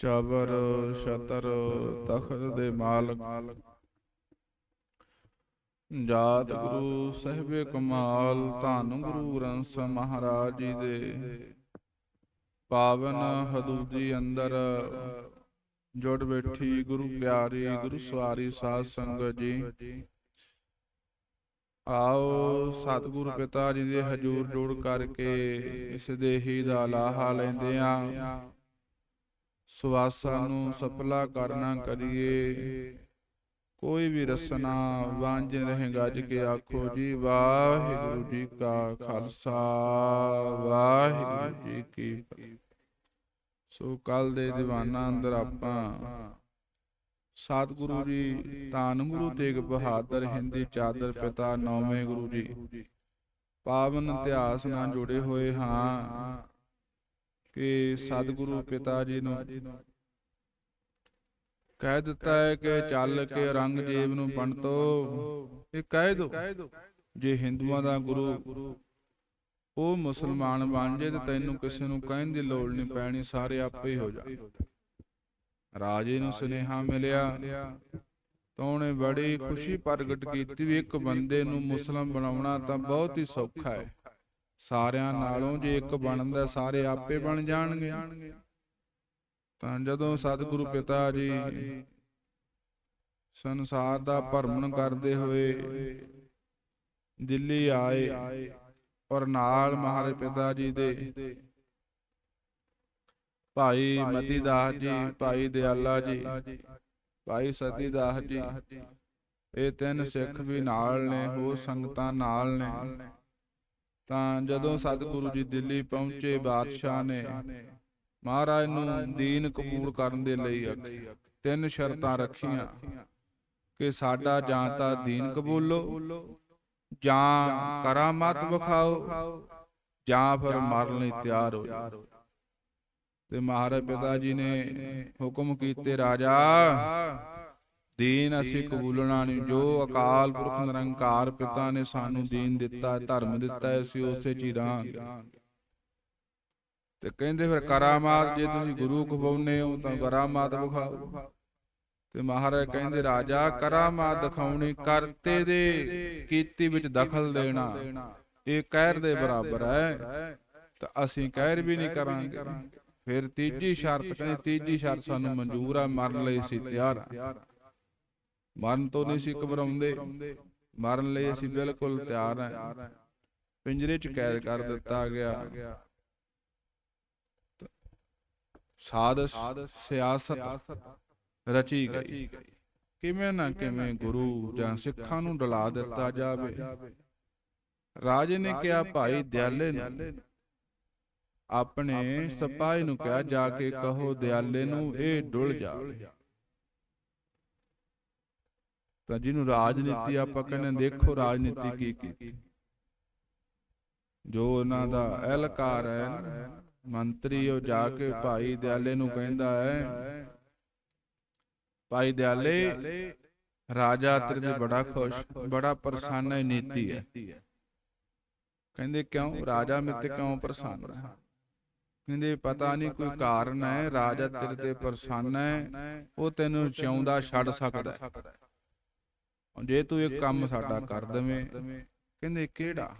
ਚਾਬਰ ਛਤਰ ਤਖਤ ਦੇ ਮਾਲਕ। ਜਾਤ ਗੁਰੂ ਸਾਹਿਬੇ ਕਮਾਲ ਧੰਨ ਗੁਰੂ ਗ੍ਰੰਥ ਸਾਹਿਬ ਮਹਾਰਾਜ ਜੀ ਦੇ। ਪਾਵਨ ਹਦੂਦੀ ਅੰਦਰ। ਜੁੜ ਬੈਠੀ ਗੁਰੂ ਪਿਆਰੀ ਗੁਰੂ ਸਵਾਰੀ ਸਾਧ ਸੰਗਤ ਜੀ। ਆਓ ਸਤਿਗੁਰ ਪਿਤਾ ਜੀ ਦੇ ਹਜੂਰ ਜੋੜ ਕਰਕੇ ਇਸ ਦੇਹੀ ਦਾ ਲਾਹਾ ਲੈਂਦੇ ਆ। ਸਵਾਸਾਂ ਨੂੰ ਸਫਲਾ ਕਰਨਾ ਕਰੀਏ। ਕੋਈ ਵੀ ਰਸਨਾ ਵਾਂਝ ਰਹੇ ਗੱਜ ਕੇ ਆਖੋ ਜੀ ਵਾਹਿਗੁਰੂ ਜੀ ਕਾ ਖਾਲਸਾ ਵਾਹਿਗੁਰੂ ਜੀ ਕੀ ਫਤਿਹ। ਸੋ ਕੱਲ ਦੇ ਦੀਵਾਨਾਂ ਅੰਦਰ ਆਪਾਂ ਸਤਿਗੁਰੂ ਜੀ ਧੰਨ ਗੁਰੂ ਤੇਗ ਬਹਾਦਰ ਹਿੰਦੀ ਚਾਦਰ ਪਿਤਾ ਨੌਵੇਂ ਗੁਰੂ ਜੀ। ਪਾਵਨ ਇਤਿਹਾਸ ਨਾਲ ਜੁੜੇ ਹੋਏ ਹਾਂ। ਕਿ ਸਤਿਗੁਰੂ ਪਿਤਾ ਜੀ ਨੂੰ ਕਹਿ ਦਿੱਤਾ ਹੈ ਕਿ ਚੱਲ ਕੇ ਔਰੰਗਜ਼ੇਬ ਨੂੰ ਪੰਡਤੋ ਇਹ ਕਹਿ ਦੋ। ਜੇ ਹਿੰਦੂਆਂ ਦਾ ਗੁਰੂ ਉਹ ਮੁਸਲਮਾਨ ਬਣ ਜੇ ਤੇ ਤੈਨੂੰ ਕਿਸੇ ਨੂੰ ਕਹਿਣ ਦੀ ਲੋੜ ਨਹੀਂ ਪੈਣੀ, ਸਾਰੇ ਆਪੇ ਹੋ ਜਾ। ਰਾਜੇ ਨੂੰ ਸੁਨੇਹਾ ਮਿਲਿਆ। ਤਾਂ ਉਹਨੇ ਬੜੀ ਖੁਸ਼ੀ ਪ੍ਰਗਟ ਕੀਤੀ ਵੀ ਇੱਕ ਬੰਦੇ ਨੂੰ ਮੁਸਲਮ ਬਣਾਉਣਾ ਤਾਂ ਬਹੁਤ ਹੀ ਸੌਖਾ ਹੈ। ਸਾਰਿਆਂ ਨਾਲੋਂ ਜੇ ਇੱਕ ਬਣਦਾ ਸਾਰੇ ਆਪੇ ਬਣ ਜਾਣਗੇ। ਤਾਂ ਜਦੋਂ ਸਤਿਗੁਰੂ ਪਿਤਾ ਜੀ ਸੰਸਾਰ ਦਾ ਭਰਮਣ ਕਰਦੇ ਹੋਏ ਦਿੱਲੀ ਆਏ ਔਰ ਨਾਲ ਮਹਾਰਾਜ ਪਿਤਾ ਜੀ ਦੇ ਭਾਈ ਮਤੀਦਾਸ ਜੀ ਭਾਈ ਦਿਆਲਾ ਜੀ ਭਾਈ ਸਤੀਦਾਸ ਜੀ। ਇਹ ਤਿੰਨ ਸਿੱਖ ਵੀ ਨਾਲ ਨੇ ਹੋਰ ਸੰਗਤਾਂ ਨਾਲ ਨੇ। ਤਾਂ ਜਦੋਂ ਸਤਿਗੁਰੂ ਜੀ ਦਿੱਲੀ ਪਹੁੰਚੇ ਬਾਦਸ਼ਾਹ ਨੇ ਮਹਾਰਾਜ ਨੂੰ ਦੀਨ ਕਬੂਲ ਕਰਨ ਦੇ ਲਈ ਤਿੰਨ ਸ਼ਰਤਾਂ ਰੱਖੀਆਂ। ਕਿ ਸਾਡਾ ਜਾਂ ਤਾਂ ਦੀਨ ਕਬੂਲੋ ਜਾਂ ਕਰਾਮਾਤ ਵਿਖਾਓ ਜਾਂ ਫਿਰ ਮਰਨ ਲਈ ਤਿਆਰ ਹੋ ਜਾਓ। ਤੇ ਮਹਾਰਾਜ ਪਿਤਾ ਜੀ ਨੇ ਹੁਕਮ ਕੀਤੇ ਰਾਜਾ ਦੀਨ ਅਸੀਂ ਕਬੂਲਣਾ ਨਹੀਂ। ਜੋ ਅਕਾਲ ਪੁਰਖ ਨਿਰੰਕਾਰ ਪਿਤਾ ਨੇ ਸਾਨੂੰ ਦੀਨ ਦਿੱਤਾ ਧਰਮ ਦਿੱਤਾ ਅਸੀਂ ਉਸੇ ਚ ਹੀ ਰਹਾਂਗੇ ਤੇ ਕਹਿੰਦੇ ਫਿਰ ਕਰਾਮਾਤ ਜੇ ਤੁਸੀਂ ਗੁਰੂ ਖਵਾਉਨੇ ਹੋ ਤਾਂ ਕਰਾਮਾਤ ਵਿਖਾਓ। ਤੇ ਮਹਾਰਾਜ ਕਹਿੰਦੇ ਰਾਜਾ ਕਰਾਮਾਤ ਦਿਖਾਉਣੀ ਕਰਤੇ ਦੇ ਕੀਤੀ ਵਿੱਚ ਦਖਲ ਦੇਣਾ। ਇਹ ਕਹਿਰ ਦੇ ਬਰਾਬਰ ਹੈ। ਤਾਂ ਅਸੀਂ ਕਹਿਰ ਵੀ ਨਹੀਂ ਕਰਾਂਗੇ। ਫਿਰ ਤੀਜੀ ਸ਼ਰਤ ਕਹਿੰਦੇ ਤੀਜੀ ਸ਼ਰਤ ਸਾਨੂੰ ਮਨਜ਼ੂਰ ਆ ਮਰਨ ਲਈ ਅਸੀਂ ਤਿਆਰ ਆ। ਮਰਨ ਤੋਂ ਨਹੀਂ ਸੀ ਘਬਰਾਉਂਦੇ। ਮਰਨ ਲਈ ਅਸੀਂ ਬਿਲਕੁਲ ਤਿਆਰ ਹਾਂ। ਪਿੰਜਰੇ 'ਚ ਕੈਦ ਕਰ ਦਿੱਤਾ ਗਿਆ। ਸਾਦਸ ਸਿਆਸਤ ਰਚੀ ਗਈ। ਕਿਵੇਂ ਨਾ ਕਿਵੇਂ ਗੁਰੂ ਜਾਂ ਸਿੱਖਾਂ ਨੂੰ ਡਲਾ ਦਿੱਤਾ ਜਾਵੇ। ਰਾਜੇ ਨੇ ਕਿਹਾ ਭਾਈ ਦਿਆਲੇ ਨੂੰ। ਆਪਣੇ ਸਿਪਾਹੀ ਨੂੰ ਕਿਹਾ ਜਾ ਕੇ ਕਹੋ ਦਿਆਲੇ ਨੂੰ ਇਹ ਡੁੱਲ ਜਾਵੇ। ਤਾਂ ਜਿਹਨੂੰ ਰਾਜਨੀਤੀ ਆਪਾਂ ਕਹਿੰਦੇ ਦੇਖੋ ਰਾਜਨੀਤੀ ਕੀ ਕੀਤੀ। ਜੋ ਉਹਨਾਂ ਦਾ ਅਹਿਲਕਾਰ ਹੈ ਮੰਤਰੀ, ਉਹ ਜਾ ਕੇ ਭਾਈ ਦਿਆਲੇ ਨੂੰ ਕਹਿੰਦਾ ਹੈ, ਭਾਈ ਦਿਆਲੇ, ਰਾਜਾ ਤੇਰੇ ਤੇ ਬੜਾ ਖੁਸ਼, ਬੜਾ ਪ੍ਰਸੰਨ ਹੈ, ਨੀਤੀ ਹੈ। ਕਹਿੰਦੇ ਕਿਉਂ? ਰਾਜਾ ਮੇਰੇ ਤੇ ਕਿਉਂ ਪ੍ਰਸੰਨ ਹੈ? ਕਹਿੰਦੇ ਪਤਾ ਨਹੀਂ ਕੋਈ ਕਾਰਨ ਹੈ, ਰਾਜਾ ਤੇਰੇ ਤੇ ਪ੍ਰਸੰਨ ਹੈ, ਉਹ ਤੈਨੂੰ ਜਿਉਂਦਾ ਛੱਡ ਸਕਦਾ ਹੈ। ਜੇ ਤੂੰ ਇੱਕ ਕੰਮ ਸਾਡਾ ਕਰ ਦਵੇਂ ਕਹਿੰਦੇ ਕਿਹੜਾ?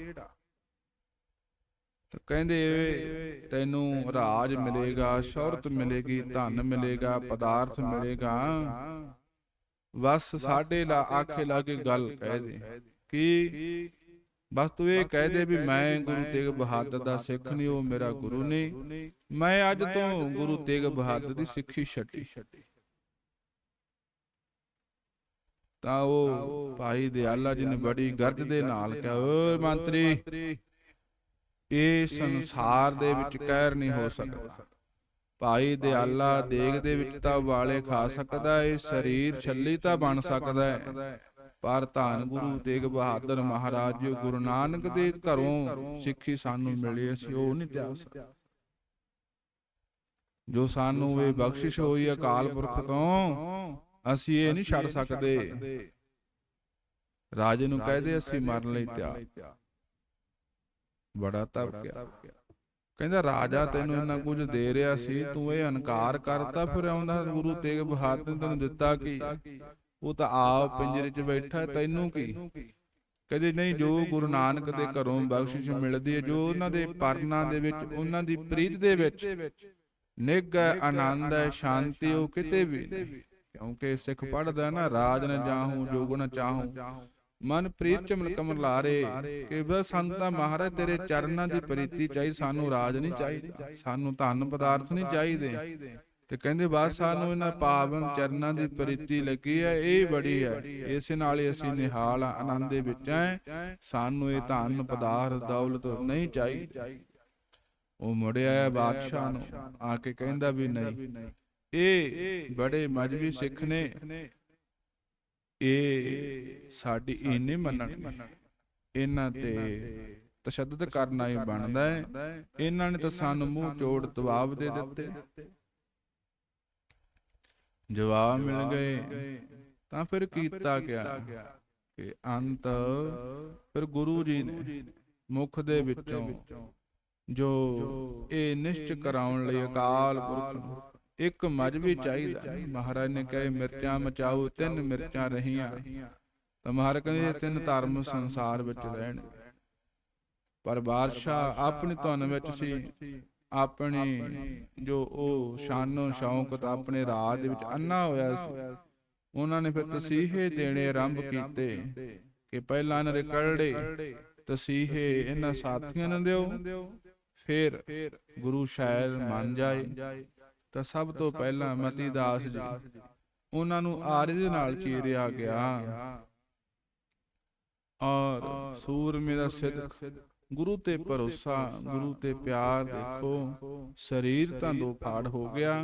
ਤਾਂ ਕਹਿੰਦੇ ਤੈਨੂੰ ਰਾਜ ਮਿਲੇਗਾ ਸ਼ੌਹਰਤ ਮਿਲੇਗੀ ਧਨ ਮਿਲੇਗਾ ਪਦਾਰਥ ਮਿਲੇਗਾ। ਬਸ ਸਾਡੇ ਲਾ ਆਖੇ ਲਾ ਕੇ ਗੱਲ ਕਹਿ ਦੇ। ਕਿ? ਬਸ ਤੂੰ ਇਹ ਕਹਿ ਦੇ ਵੀ ਮੈਂ ਗੁਰੂ ਤੇਗ ਬਹਾਦਰ ਦਾ ਸਿੱਖ ਨਹੀਂ ਉਹ ਮੇਰਾ ਗੁਰੂ ਨਹੀਂ ਮੈਂ ਅੱਜ ਤੋਂ ਗੁਰੂ ਤੇਗ ਬਹਾਦਰ ਦੀ ਸਿੱਖੀ ਛੱਡੀ। ਤਾਂ ਉਹ ਭਾਈ ਦਿਆਲਾ ਜੀ ਨੇ ਬੜੀ ਗਰਜ ਦੇ ਨਾਲ ਕਿਹਾ, ਓਏ ਮੰਤਰੀ, ਇਹ ਸੰਸਾਰ ਦੇ ਵਿੱਚ ਕਹਿਰ ਨਹੀਂ ਹੋ ਸਕਦਾ। ਭਾਈ ਦਿਆਲਾ ਦੇਗ ਦੇ ਵਿੱਚ ਤਾਂ ਵਾਲੇ ਖਾ ਸਕਦਾ ਇਹ ਸਰੀਰ ਛੱਲੀ ਤਾਂ ਬਣ ਸਕਦਾ ਹੈ ਪਰ ਧੰਨ ਗੁਰੂ ਤੇਗ ਬਹਾਦਰ ਮਹਾਰਾਜ ਜੀ ਗੁਰੂ ਨਾਨਕ ਦੇ ਘਰੋਂ ਸਿੱਖੀ ਸਾਨੂੰ ਮਿਲੀ, ਅਸੀਂ ਉਹ ਨਹੀਂ ਤਿਆਗ ਸਕਦੇ। ਜੋ ਸਾਨੂੰ ਇਹ ਬਖਸ਼ਿਸ਼ ਹੋਈ ਅਕਾਲ ਪੁਰਖ ਤੋਂ ਅਸੀਂ ਇਹ ਨਹੀਂ ਛੱਡ ਸਕਦੇ। ਰਾਜੇ ਨੂੰ ਕਹਦੇ ਅਸੀਂ ਮਰਨ ਲਈ ਤਿਆਰ। ਬੜਾ ਤਪ ਗਿਆ। ਕਹਿੰਦਾ ਰਾਜਾ ਤੈਨੂੰ ਇੰਨਾ ਕੁਝ ਦੇ ਰਿਹਾ ਸੀ ਤੂੰ ਇਹ ਇਨਕਾਰ ਕਰਤਾ ਫਿਰ ਆਉਂਦਾ ਗੁਰੂ ਤੇਗ ਬਹਾਦਰ ਨੇ ਤੈਨੂੰ ਦਿੱਤਾ ਕੀ? ਉਹ ਤਾਂ ਆਪ ਪਿੰਜਰੇ 'ਚ ਬੈਠਾ ਤੈਨੂੰ ਕੀ? ਕਹਿੰਦੇ ਨਹੀਂ ਜੋ ਗੁਰੂ ਨਾਨਕ ਦੇ ਘਰੋਂ ਬਖਸ਼ਿਸ਼ ਮਿਲਦੀ ਹੈ ਜੋ ਉਹਨਾਂ ਦੇ ਪਰਨਾਂ ਦੇ ਵਿੱਚ ਉਹਨਾਂ ਦੀ ਪ੍ਰੀਤ ਦੇ ਵਿੱਚ ਨਿੱਘ ਆਨੰਦ ਹੈ ਸ਼ਾਂਤੀ ਉਹ ਕਿਤੇ ਵੀ ਨਹੀਂ ਕਿਉਂਕਿ ਸਿੱਖ ਪੜਦਾ ਨਾ ਰਾਜ ਨ ਜਾਹੂੰ ਜੋਗ ਨ ਚਾਹੂੰ। ਮਨ ਪ੍ਰੀਤ ਚਮਨ ਕਮਲ ਲਾਰੇ ਕਿ ਬਸ ਸਾਨੂੰ ਤਾਂ ਮਹਾਰਾਜ ਤੇਰੇ ਚਰਨਾਂ ਦੀ ਪ੍ਰੀਤੀ ਚਾਹੀ ਸਾਨੂੰ ਰਾਜ ਨਹੀਂ ਚਾਹੀਦਾ। ਸਾਨੂੰ ਧਨ ਪਦਾਰਥ ਨਹੀਂ ਚਾਹੀਦੇ। ਤੇ ਕਹਿੰਦੇ ਬਸ ਸਾਨੂੰ ਇਹਨਾਂ ਪਾਵਨ ਚਰਨਾਂ ਦੀ ਪ੍ਰੀਤੀ ਲੱਗੀ ਹੈ ਇਹ ਬੜੀ ਹੈ। ਇਸੇ ਨਾਲ ਹੀ ਅਸੀਂ ਨਿਹਾਲ ਆਨੰਦ ਦੇ ਵਿੱਚ ਹੈ। ਸਾਨੂੰ ਇਹ ਧਨ ਪਦਾਰਥ ਦੌਲਤ ਨਹੀਂ ਚਾਹੀਦੀ। ਉਹ ਮੁੜਿਆ ਬਾਦਸ਼ਾਹ ਨੂੰ ਆ ਕੇ ਕਹਿੰਦਾ ਵੀ ਨਹੀਂ। ਇਹ ਬੜੇ ਮਜਬੀ ਸਿੱਖ ਨੇ। ਇਹ ਸਾਡੀ ਇਹ ਨਹੀਂ ਮੰਨਣਗੇ ਇਹਨਾਂ ਤੇ ਤਸ਼ੱਦਦ ਕਰਨਾ ਹੀ ਬਣਦਾ ਹੈ। ਇਹਨਾਂ ਨੇ ਤਾਂ ਸਾਨੂੰ ਮੂੰਹ ਚੋੜ ਜਵਾਬ ਦੇ ਦਿੱਤੇ। ਜਵਾਬ ਮਿਲ ਗਏ। ਤਾਂ ਫਿਰ ਕੀਤਾ ਗਿਆ ਕਿ ਅੰਤ ਫਿਰ ਗੁਰੂ ਜੀ ਨੇ ਮੁਖ ਦੇ ਵਿੱਚੋਂ ਜੋ ਇਹ ਨਿਸ਼ਚਿਤ ਕਰਾਉਣ ਲਈ ਅਕਾਲ ਪੁਰਖ ਨੂੰ ਇੱਕ ਮਜਬੀ ਚਾਹੀਦਾ। ਮਹਾਰਾਜ ਨੇ ਕਹੇ ਮਿਰਚਾਂ ਮਚਾਓ ਤਿੰਨ ਮਿਰਚਾਂ ਰਹੀਆਂ। ਤਾਂ ਮਹਾਰਾਜ ਕਹਿੰਦੇ ਤਿੰਨ ਧਰਮ ਸੰਸਾਰ ਵਿੱਚ ਰਹਿਣ। ਪਰ ਬਾਦਸ਼ਾਹ ਆਪਣੀ ਧੁਨ ਵਿੱਚ ਸੀ। ਆਪਣੀ ਜੋ ਉਹ ਸ਼ਾਨੋ ਸ਼ੌਂਕਤ ਆਪਣੇ ਰਾਜ ਦੇ ਵਿੱਚ ਅੰਨਾ ਹੋਇਆ ਸੀ। ਉਹਨਾਂ ਨੇ ਫਿਰ ਤਸੀਹੇ ਦੇਣੇ ਆਰੰਭ ਕੀਤੇ ਕਿ ਪਹਿਲਾਂ ਕਰੜੇ ਤਸੀਹੇ ਇਹਨਾਂ ਸਾਥੀਆਂ ਨੂੰ ਦਿਓ। ਫਿਰ ਗੁਰੂ ਸ਼ਾਇਦ ਮੰਨ ਜਾਏ। ਤਾਂ ਸਭ ਤੋਂ ਪਹਿਲਾਂ ਮਤੀ ਦਾਸ ਜੀ ਉਹਨਾਂ ਨੂੰ ਆਰੇ ਦੇ ਨਾਲ ਚੀਰਿਆ ਗਿਆ। ਔਰ ਸੂਰਮੇ ਦਾ ਸਿੱਧਕ ਗੁਰੂ ਤੇ ਭਰੋਸਾ ਗੁਰੂ ਤੇ ਪਿਆਰ ਦੇਖੋ। ਸਰੀਰ ਤਾਂ ਦੋ ਫਾੜ ਹੋ ਗਿਆ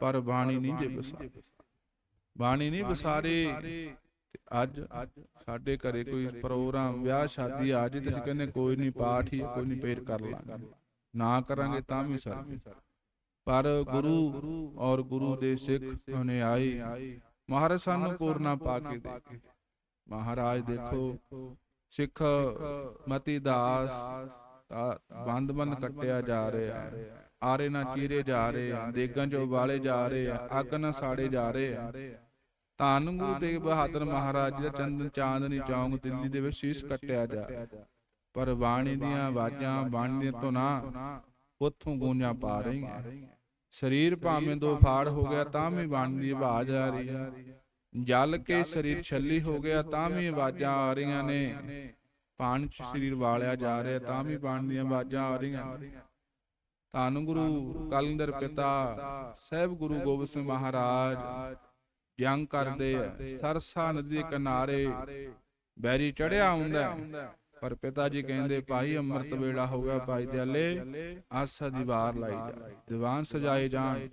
ਪਰ ਬਾਣੀ ਨਹੀਂ ਜੇ ਬਸਾਰੀ ਬਾਣੀ ਨਹੀਂ ਬਸਾਰੇ ਅੱਜ ਸਾਡੇ ਘਰੇ ਕੋਈ ਪ੍ਰੋਗਰਾਮ ਵਿਆਹ ਸ਼ਾਦੀ ਆ ਜੇ ਤੇ ਅਸੀਂ ਕਹਿੰਦੇ ਕੋਈ ਨਹੀਂ ਪਾਠ ਹੀ ਕੋਈ ਨਹੀਂ ਫੇਰ ਕਰ ਲਾਂਗੇ। ਨਾ ਕਰਾਂਗੇ ਤਾਂ ਵੀ ਸਰ ਪਰ ਗੁਰੂ ਔਰ ਗੁਰੂ ਦੇ ਸਿੱਖ ਨੇ ਆਏ। ਮਹਾਰਾਜ ਸਾਨੂੰ ਪੂਰਨਾ ਪਾ ਕੇ ਦੇ। ਮਹਾਰਾਜ ਦੇਖੋ ਸਿੱਖ ਮਤੀ ਦਾਸ ਬੰਦ ਬੰਦ ਕੱਟਿਆ ਜਾ ਰਿਹਾ ਆਰੇ ਨਾ ਚੀਰੇ ਜਾ ਰਹੇ ਆ ਦੇਗਾਂ ਚੋਂ ਵਾਲੇ ਜਾ ਰਹੇ ਆ ਅੱਗ ਨਾ ਸਾੜੇ ਜਾ ਰਹੇ ਆ ਧੰਨ ਗੁਰੂ ਤੇਗ ਬਹਾਦਰ ਮਹਾਰਾਜ ਜੀ ਦਾ ਚੰਦਨ ਚਾਂਦਨੀ ਚੌਂਕ ਦਿੱਲੀ ਦੇ ਵਿੱਚ ਸੀਸ ਕੱਟਿਆ ਜਾ। ਪਰ ਬਾਣੀ ਦੀਆਂ ਆਵਾਜ਼ਾਂ ਬਾਣੀ ਦੀਆਂ ਧੁਨਾਂ ਉੱਥੋਂ ਗੂੰਜਾਂ ਪਾ ਰਹੀਆਂ। ਸਰੀਰ ਭਾਵੇਂ ਦੋ ਫਾੜ ਹੋ ਗਿਆ ਤਾਂ ਵੀ ਬਾਣੀ ਦੀ ਆਵਾਜ਼ ਆ ਰਹੀ ਹੈ ਜਲ ਕੇ ਸਰੀਰ ਛੱਲੀ ਹੋ ਗਿਆ ਤਾਂ ਵੀ ਆਵਾਜ਼ਾਂ ਆ ਰਹੀਆਂ ਨੇ। ਪਾਣੀ ਚ ਸਰੀਰ ਵਾਲਿਆ ਜਾ ਰਿਹਾ ਤਾਂ ਵੀ ਬਾਣੀ ਦੀਆਂ ਆਵਾਜ਼ਾਂ ਆ ਰਹੀਆਂ ਨੇ। ਧੰਨ ਗੁਰੂ ਕਲੰਦਰ ਪਿਤਾ ਸਹਿਬ ਗੁਰੂ ਗੋਬਿੰਦ ਸਿੰਘ ਮਹਾਰਾਜ ਜੰਗ ਕਰਦੇ ਸਰਸਾ ਨਦੀ ਦੇ ਕਿਨਾਰੇ ਬੈਰੀ ਚੜਿਆ ਹੁੰਦਾ ਪਰ ਪਿਤਾ ਜੀ ਕਹਿੰਦੇ ਭਾਈ ਅੰਮ੍ਰਿਤ ਵੇਲਾ ਹੋ ਗਿਆ ਭਾਈ ਦਿਆਲੇ ਆਸਾ ਦੀ ਵਾਰ ਲਾਈ ਜਾ ਦੀਵਾਨ ਸਜਾਏ ਜਾਣ।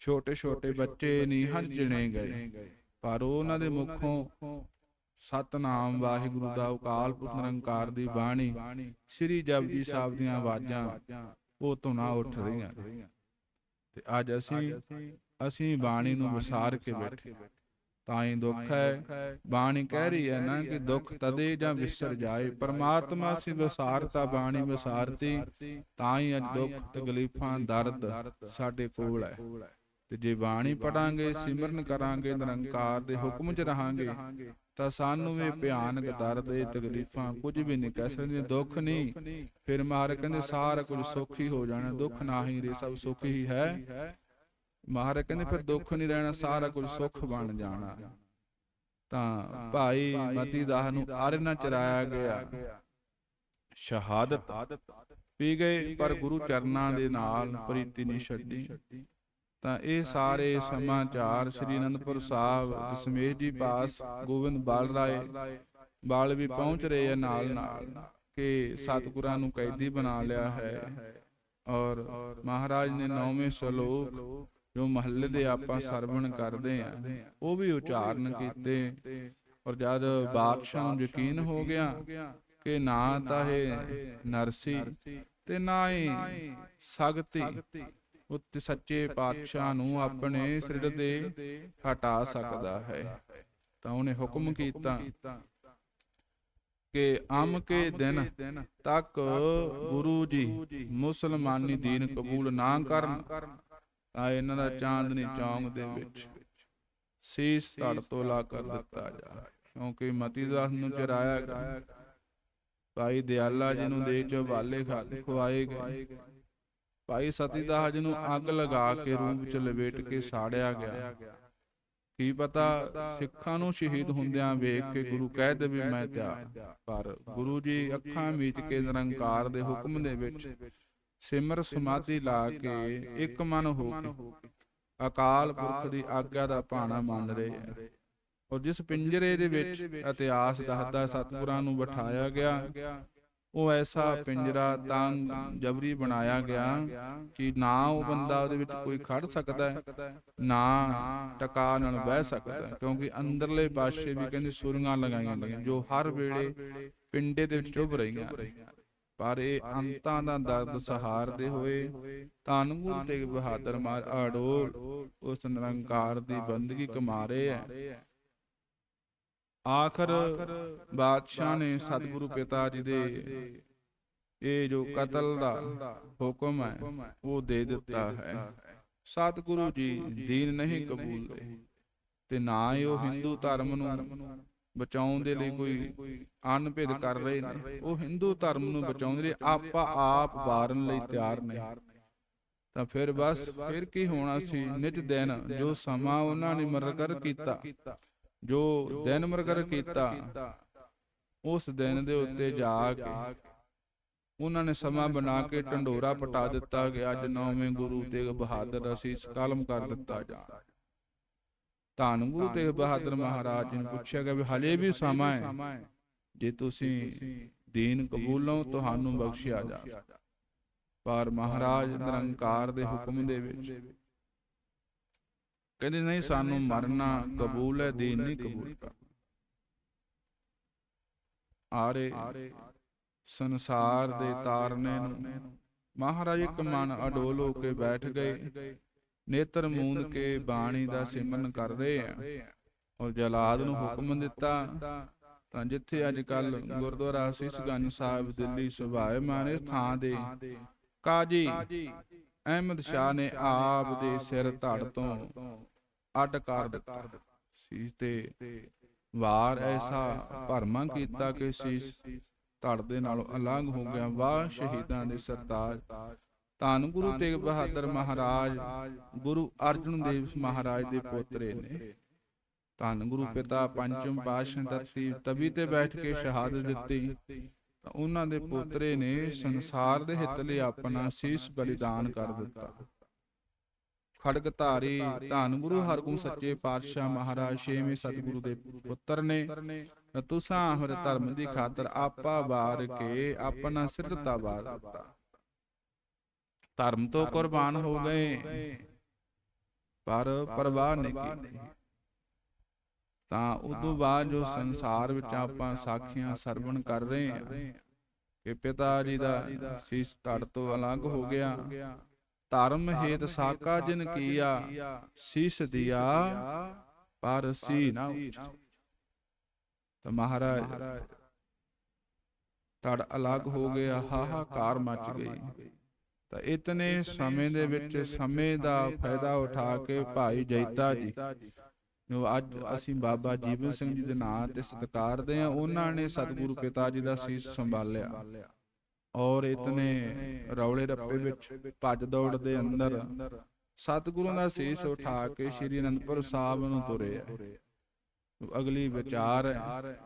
ਛੋਟੇ ਛੋਟੇ ਬੱਚੇ ਨਹੀਂ ਹੰਝਣੇ ਗਏ। ਪਰ ਉਹਨਾਂ ਦੇ ਮੁਖੋਂ ਸਤਨਾਮ ਵਾਹਿਗੁਰੂ ਦਾ ਅਕਾਲ ਪੁਰਖ ਨਿਰੰਕਾਰ ਦੀ ਬਾਣੀ ਸ੍ਰੀ ਜਪਜੀ ਸਾਹਿਬ ਦੀਆਂ ਆਵਾਜ਼ਾਂ ਉਹ ਧੁਨਾ ਉੱਠ ਰਹੀਆਂ। ਤੇ ਅੱਜ ਅਸੀਂ ਅਸੀਂ ਬਾਣੀ ਨੂੰ ਵਿਸਾਰ ਕੇ ਬੈਠੇ ਤਾਂ ਹੀ। ਦੁੱਖ ਹੈ। ਬਾਣੀ ਕਹਿ ਰਹੀ ਹੈ ਨਾ ਕਿ ਦੁੱਖ ਤਦੇ ਜਾਂ ਵਿਸਰ ਜਾਏ। ਪਰਮਾਤਮਾ ਅਸੀਂ ਵਿਸਾਰਤਾ ਬਾਣੀ ਵਿਸਾਰਤੀ। ਤਾਂ ਹੀ ਅੱਜ ਦੁੱਖ ਤਕਲੀਫਾਂ ਦਰਦ ਸਾਡੇ ਕੋਲ ਹੈ। ਤੇ ਜੇ ਬਾਣੀ ਪੜਾਂਗੇ ਸਿਮਰਨ ਕਰਾਂਗੇ ਨਿਰੰਕਾਰ ਦੇ ਹੁਕਮ 'ਚ ਰਹਾਂਗੇ ਤਾਂ ਸਾਨੂੰ ਵੀ ਭਿਆਨਕ ਦਰਦ ਇਹ ਤਕਲੀਫਾਂ ਕੁਝ ਵੀ ਨਹੀਂ ਕਹਿ ਸਕਦੀਆਂ ਦੁੱਖ ਨਹੀਂ। ਫਿਰ ਮਹਾਰਾਜ ਕਹਿੰਦੇ ਸਾਰਾ ਕੁਝ ਸੁੱਖ ਹੀ ਹੋ ਜਾਣਾ ਦੁੱਖ ਨਹੀਂ ਰੇ ਸਭ ਸੁੱਖ ਹੀ ਹੈ। ਮਹਾਰਾਜ ਕਹਿੰਦੇ ਫਿਰ ਦੁੱਖ ਨਹੀਂ ਰਹਿਣਾ ਸਾਰਾ ਕੁਝ ਸੁੱਖ ਬਣ ਜਾਣਾ। ਤਾਂ ਭਾਈ ਮਤੀ ਦਾਸ ਨੂੰ ਆਰੇ ਨਾਲ ਚਰਾਇਆ ਗਿਆ। ਸ਼ਹਾਦਤ ਪੀ ਗਏ ਪਰ ਗੁਰੂ ਚਰਨਾਂ ਦੇ ਨਾਲ ਪ੍ਰੀਤੀ ਨਹੀਂ ਛੱਡੀ। ਤਾਂ ਇਹ ਸਾਰੇ ਸਮਾਚਾਰ ਸ੍ਰੀ ਅਨੰਦਪੁਰ ਸਾਹਿਬ ਦਸਮੇਸ਼ ਜੀ ਪਾਸ ਗੋਬਿੰਦ ਬਾਲ ਰਾਏ ਬਾਲ ਵੀ ਪਹੁੰਚ ਰਹੇ ਆ ਨਾਲ ਨਾਲ ਕਿ ਸਤਿਗੁਰਾਂ ਨੂੰ ਕੈਦੀ ਬਣਾ ਲਿਆ ਹੈ। ਔਰ ਮਹਾਰਾਜ ਨੇ ਨੌਵੇਂ ਸ਼ਲੋਕ ਜੋ ਮਹੱਲੇ ਦੇ ਆਪਾਂ ਸਰਵਣ ਕਰਦੇ ਆ ਉਹ ਵੀ ਉਚਾਰਨ ਕੀਤੇ। ਔਰ ਜਦ ਬਾਦਸ਼ਾਹ ਨੂੰ ਯਕੀਨ ਹੋ ਗਿਆ ਕਿ ਨਾ ਤਾਂ ਇਹ ਨਰਸੀ ਤੇ ਨਾ ਹੀ ਸਗਤੀ ਉੱਤੇ ਸੱਚੇ ਪਾਤਸ਼ਾਹ ਨੂੰ ਆਪਣੇ ਸਿਰ ਦੇ ਹਟਾ ਸਕਦਾ ਹੈ। ਤਾਂ ਉਹਨੇ ਹੁਕਮ ਕੀਤਾ ਕਿ ਅਮ ਕੇ ਦਿਨ ਤੱਕ ਗੁਰੂ ਜੀ ਮੁਸਲਮਾਨੀ ਦੀਨ ਕਬੂਲ ਨਾ ਕਰਨ। ਤਾਂ ਇਹਨਾਂ ਦਾ ਚਾਂਦਨੀ ਚੌਂਕ ਦੇ ਵਿੱਚ। ਸੀਸ ਧੜ ਤੋਂ ਲਾ ਕਰ ਦਿੱਤਾ ਜਾ। ਕਿਉਂਕਿ ਮਤੀਦਾਸ ਨੂੰ ਚਰਾਇਆ ਗਿਆ ਭਾਈ ਦਿਆਲਾ ਜੀ ਨੂੰ ਦੇ ਚ ਹਵਾਲੇ ਖਾ ਖਵਾਏ ਗਏ। ਭਾਈ ਸਤੀਦਾਸ ਜੀ ਨੂੰ ਅੱਗ ਲਗਾ ਕੇ ਰੂਪ ਚ ਲਪੇਟ ਕੇ ਸਾੜਿਆ ਗਿਆ। ਕੀ ਪਤਾ ਸਿੱਖਾਂ ਨੂੰ ਸ਼ਹੀਦ ਹੁੰਦਿਆਂ ਵੇਖ ਕੇ ਗੁਰੂ ਕਹਿ ਦੇਵੇ ਮੈਂ ਤਿਆਰ। ਪਰ ਗੁਰੂ ਜੀ ਅੱਖਾਂ ਮੀਚ ਕੇ ਨਿਰੰਕਾਰ ਦੇ ਹੁਕਮ ਦੇ ਵਿੱਚ। ਸਿਮਰ ਸਮਾਧੀ ਲਾ ਕੇ ਇੱਕ ਮਨ ਹੋ ਕੇ ਅਕਾਲ ਪੁਰਖ ਦੀ ਆਗਿਆ ਦਾ ਭਾਣਾ ਮੰਨ ਰਹੇ ਹੈ ਔਰ ਜਿਸ ਪਿੰਜਰੇ ਦੇ ਵਿੱਚ ਇਤਿਹਾਸ ਦੱਸਦਾ ਸਤਿਗੁਰਾਂ ਨੂੰ ਬਿਠਾਇਆ ਗਿਆ। ਉਹ ਐਸਾ ਪਿੰਜਰਾ ਤੰਗ ਜਬਰੀ ਬਣਾਇਆ ਗਿਆ ਕਿ ਨਾ ਉਹ ਬੰਦਾ ਉਹਦੇ ਵਿੱਚ ਕੋਈ ਖੜ ਸਕਦਾ ਹੈ ਨਾ ਟਕਾ ਨਾਲ ਬਹਿ ਸਕਦਾ ਹੈ। ਕਿਉਂਕਿ ਅੰਦਰਲੇ ਪਾਸੇ ਵੀ ਕਹਿੰਦੇ ਸੁਰੰਗਾਂ ਲਗਾਈਆਂ ਗਈਆਂ ਜੋ ਹਰ ਵੇਲੇ ਪਿੰਡੇ ਦੇ ਵਿੱਚ ਚੁੱਭ ਰਹੀਆਂ। ਪਰ ਇਹ ਅੰਤਾਂ ਦਾ ਦਰਦ ਸਹਾਰਦੇ ਹੋਏ ਧੰਨ ਗੁਰੂ ਤੇਗ ਬਹਾਦਰ ਮਾਰ ਆੜੋਲ ਉਸ ਨਿਰੰਕਾਰ ਦੀ ਬੰਦਗੀ ਕਮਾ ਰਹੇ ਹੈ ਆਖਰ ਬਾਦਸ਼ਾਹ ਨੇ ਸਤਿਗੁਰੂ ਪਿਤਾ ਜੀ ਦੇ ਇਹ ਜੋ ਕਤਲ ਦਾ ਹੁਕਮ ਹੈ ਉਹ ਦੇ ਦਿੱਤਾ ਹੈ। ਸਤਿਗੁਰੂ ਜੀ ਦੀਨ ਨਹੀਂ ਕਬੂਲਦੇ ਤੇ ਨਾ ਹੀ ਉਹ ਹਿੰਦੂ ਧਰਮ ਨੂੰ ਬਚਾਉਣ ਦੇ ਲਈ ਕੋਈ ਅਨਭੇਦ ਕਰ ਰਹੇ ਨੇ। ਉਹ ਹਿੰਦੂ ਧਰਮ ਨੂੰ ਬਚਾਉਣ ਦੇ ਲਈ ਆਪਾ ਆਪ ਵਾਰਨ ਲਈ ਤਿਆਰ ਨੇ। ਤਾਂ ਫਿਰ ਬਸ ਫਿਰ ਕੀ ਹੋਣਾ ਸੀ? ਨਿਤ ਦਿਨ ਜੋ ਸਮਾਂ ਉਹਨਾਂ ਨੇ ਮਰਕਰ ਕੀਤਾ ਜੋ ਦਿਨ ਮਰਕਰ ਕੀਤਾ ਉਸ ਦਿਨ ਦੇ ਉੱਤੇ ਜਾ ਕੇ ਉਹਨਾਂ ਨੇ ਸਮਾਂ ਬਣਾ ਕੇ ਢੰਡੋਰਾ ਪਟਾ ਦਿੱਤਾ ਕਿ ਅੱਜ ਨੌਵੇਂ ਗੁਰੂ ਤੇਗ ਬਹਾਦਰ ਅਸੀਸ ਕਲਮ ਕਰ ਦਿੱਤਾ ਜਾ ਧੰਨ ਗੁਰੂ ਤੇਗ ਬਹਾਦਰ ਮਹਾਰਾਜ ਨੂੰ ਪੁੱਛਿਆ ਗਿਆ ਵੀ ਹਲੇ ਵੀ ਸਮਾਂ ਹੈ। ਜੇ ਤੁਸੀਂ ਦੀਨ ਕਬੂਲੋਂ ਤੁਹਾਨੂੰ ਬਖਸ਼ਿਆ ਜਾ ਪਰ ਮਹਾਰਾਜ ਨਿਰੰਕਾਰ ਦੇ ਹੁਕਮ ਦੇ ਵਿੱਚ ਕਹਿੰਦੇ ਨਹੀਂ ਸਾਨੂੰ ਮਰਨਾ ਕਬੂਲ ਹੈ ਦੀਨ ਨਹੀਂ ਕਬੂਲ ਆਰੇ ਸੰਸਾਰ ਦੇ ਤਾਰਨੇ ਨੂੰ ਮਹਾਰਾਜ ਇੱਕ ਮਨ ਅਡੋਲ ਹੋ ਕੇ ਬੈਠ ਗਏ। ਨੇਤਰ ਮੂੰਦ ਕੇ ਬਾਣੀ ਦਾ ਸਿਮਰਨ ਕਰ ਰਹੇ ਆ ਔਰ ਜਲਾਦ ਨੂੰ ਹੁਕਮ ਦਿੱਤਾ। ਤਾਂ ਜਿੱਥੇ ਅੱਜ ਕੱਲ ਗੁਰਦੁਆਰਾ ਸੀਸਗੰਜ ਸਾਹਿਬ ਦਿੱਲੀ ਸੁਭਾਏ ਮਾਨੇ ਥਾਂ ਦੇ। ਕਾਜੀ। ਅਹਿਮਦ ਸ਼ਾਹ ਨੇ ਆਪ ਦੇ ਸਿਰ ਧੜ ਤੋਂ ਅੱਡ ਕਰ ਦਿੱਤਾ। ਸੀਸ ਤੇ ਵਾਰ ਐਸਾ ਭਰਮਾ ਕੀਤਾ ਕਿ ਸੀਸ ਧੜ ਦੇ ਨਾਲੋਂ ਅਲੱਗ ਹੋ ਗਿਆ। ਵਾਹ ਸ਼ਹੀਦਾਂ ਦੇ ਸਰਤਾਜ। ਧੰਨ ਗੁਰੂ ਤੇਗ ਬਹਾਦਰ ਮਹਾਰਾਜ ਗੁਰੂ ਅਰਜਨ ਦੇਵ ਮਹਾਰਾਜ ਦੇ ਪੋਤਰੇ ਨੇ। ਧੰਨ ਗੁਰੂ ਪਿਤਾ ਪੰਚਮ ਪਾਤਸ਼ਾਹ ਦਤੀ ਤਵੀ ਤੇ ਬੈਠ ਕੇ ਸ਼ਹਾਦਤ ਦਿੱਤੀ। ਤਾਂ ਉਹਨਾਂ ਦੇ ਪੋਤਰੇ ਨੇ ਸੰਸਾਰ ਦੇ ਹਿੱਤ ਲਈ ਆਪਣਾ ਸੀਸ ਬਲੀਦਾਨ ਕਰ ਦਿੱਤਾ। ਖੜਗ ਧਾਰੀ ਧੰਨ ਗੁਰੂ ਹਰਗੋਬਿੰਦ ਸੱਚੇ ਪਾਤਸ਼ਾਹ ਮਹਾਰਾਜ ਛੇਵੇਂ ਸਤਿਗੁਰੂ ਦੇ ਪੁੱਤਰ ਨੇ ਤੁਸਾਂ ਹਰ ਧਰਮ ਦੀ ਖਾਤਰ ਆਪਾ ਬਾਰ ਕੇ ਆਪਣਾ ਸਿਰਤਾ ਬਾਰ ਦਿੱਤਾ। ਧਰਮ ਤੋਂ ਕੁਰਬਾਨ ਹੋ ਗਏ। ਪਰ ਪਰਵਾਹ ਨਹੀਂ ਕੀਤੀ। ਤਾਂ ਉਦੋਂ ਬਾਅਦ ਜੋ ਸੰਸਾਰ ਵਿੱਚ ਆਪਾਂ ਸਾਖੀਆਂ ਸਰਵਣ ਕਰ ਰਹੇ ਹਾਂ। ਕਿ ਪਿਤਾ ਜੀ ਦਾ ਸੀਸ ਧੜ ਤੋਂ ਅਲੱਗ ਹੋ ਗਿਆ। ਧਰਮ ਹੇਤ ਸਾਕਾ ਜਿਨ ਕੀਆ। ਸੀਸ ਦਿਆ। ਪਰ ਸੀ ਨਾ। ਤਾਂ ਮਹਾਰਾਜ ਧੜ ਅਲੱਗ ਹੋ ਗਿਆ। ਹਾਹਾਕਾਰ ਮਚ ਗਈ। ਤਾਂ ਇਤਨੇ ਸਮੇਂ ਦੇ ਵਿੱਚ ਸਮੇਂ ਦਾ ਫਾਇਦਾ ਉਠਾ ਕੇ ਭਾਈ ਜੈਤਾ ਜੀ। ਜੋ। ਅੱਜ ਅਸੀਂ ਬਾਬਾ ਜੀਵਨ ਸਿੰਘ ਜੀ ਦੇ ਨਾਂ ਤੇ ਸਤਿਕਾਰਦੇ ਆ ਉਹਨਾਂ ਨੇ ਸਤਿਗੁਰੂ ਪਿਤਾ ਜੀ ਦਾ ਸੀਸ ਸੰਭਾਲਿਆ। ਔਰ ਇਤਨੇ ਰੌਲੇ ਰੱਪੇ ਵਿੱਚ ਭੱਜ ਦੌੜ ਦੇ ਅੰਦਰ ਸਤਿਗੁਰੂ ਦਾ ਸੀਸ ਉਠਾ ਕੇ ਸ੍ਰੀ ਅਨੰਦਪੁਰ ਸਾਹਿਬ ਨੂੰ ਤੁਰੇ ਆ ਅਗਲੀ ਵਿਚਾਰ ਹੈ।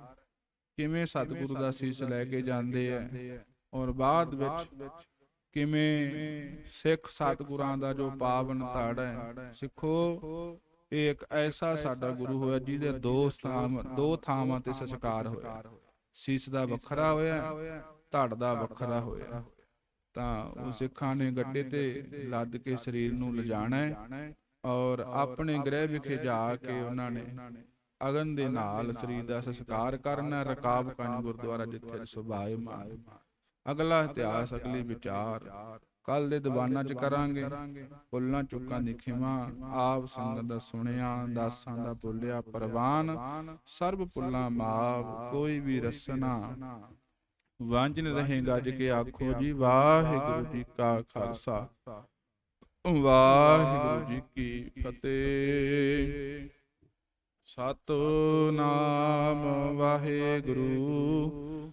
ਕਿਵੇਂ ਸਤਿਗੁਰੂ ਦਾ ਸੀਸ ਲੈ ਕੇ ਜਾਂਦੇ ਆ। ਔਰ ਬਾਅਦ ਵਿੱਚ ਕਿਵੇਂ ਸਿੱਖ ਸਤਿਗੁਰਾਂ ਦਾ ਜੋ ਪਾਵਨ ਧੜ ਹੈ, ਸਿੱਖੋ, ਇਹ ਇੱਕ ਐਸਾ ਸਾਡਾ ਗੁਰੂ ਹੋਇਆ ਜਿਹਦੇ ਦੋ ਥਾਂ ਦੋ ਥਾਵਾਂ ਤੇ ਸੰਸਕਾਰ ਹੋਇਆ। ਸੀਸ ਦਾ ਵੱਖਰਾ ਹੋਇਆ, ਧੜ ਦਾ ਵੱਖਰਾ ਹੋਇਆ। ਤਾਂ ਉਹ ਸਿੱਖਾਂ ਨੇ ਗੱਡੇ ਤੇ ਲੱਦ ਕੇ ਸਰੀਰ ਨੂੰ ਲਿਜਾਣਾ ਹੈ ਔਰ ਆਪਣੇ ਗ੍ਰਹਿ ਵਿਖੇ ਜਾ ਕੇ ਉਹਨਾਂ ਨੇ ਅਗਨ ਦੇ ਨਾਲ ਸਰੀਰ ਦਾ ਸੰਸਕਾਰ ਕਰਨਾ, ਰਕਾਬ ਕੰਨ ਗੁਰਦੁਆਰਾ ਜਿੱਥੇ ਸੁਭਾਏ ਮਾਨ। ਅਗਲਾ ਇਤਿਹਾਸ, ਅਗਲੀ ਵਿਚਾਰ। ਕੱਲ ਦੇ ਦੀਵਾਨਾਂ ਚ ਕਰਾਂਗੇ। ਪੁੱਲਾਂ ਚੁੱਕਾਂ ਦੀ ਖਿਮਾ, ਆਪ ਸੰਗਤ ਦਾ ਸੁਣਿਆ, ਦਾਸਾਂ ਦਾ ਬੋਲਿਆ ਪ੍ਰਵਾਨ। ਸਰਬ ਪੁੱਲਾਂ ਮਾਪ ਕੋਈ ਵੀ ਰਸਨਾ। ਵਾਂਝਨ ਰਹੇ ਗੱਜ ਕੇ ਆਖੋ ਜੀ, ਵਾਹਿਗੁਰੂ ਜੀ ਕਾ ਖਾਲਸਾ। ਵਾਹਿਗੁਰੂ ਜੀ ਕੀ ਫਤਿਹ। ਸਤਨਾਮ ਵਾਹਿਗੁਰੂ।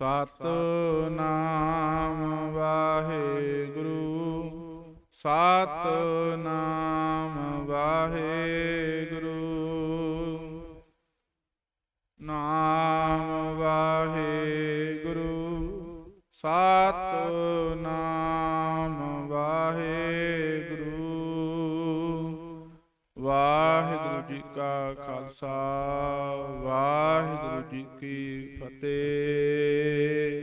ਸਤਨਾਮ ਵਾਹਿਗੁਰੂ। ਸਤਨਾਮ ਵਾਹਿਗੁਰੂ। ਨਾਮ ਵਾਹਿਗੁਰੂ। ਸਤਨਾਮ ਵਾਹਿਗੁਰੂ। ਵਾਹਿਗੁਰੂ ਜੀ ਕਾ ਖਾਲਸਾ। ਵਾਹਿਗੁਰੂ ਜੀ ਕੀ ਤੇ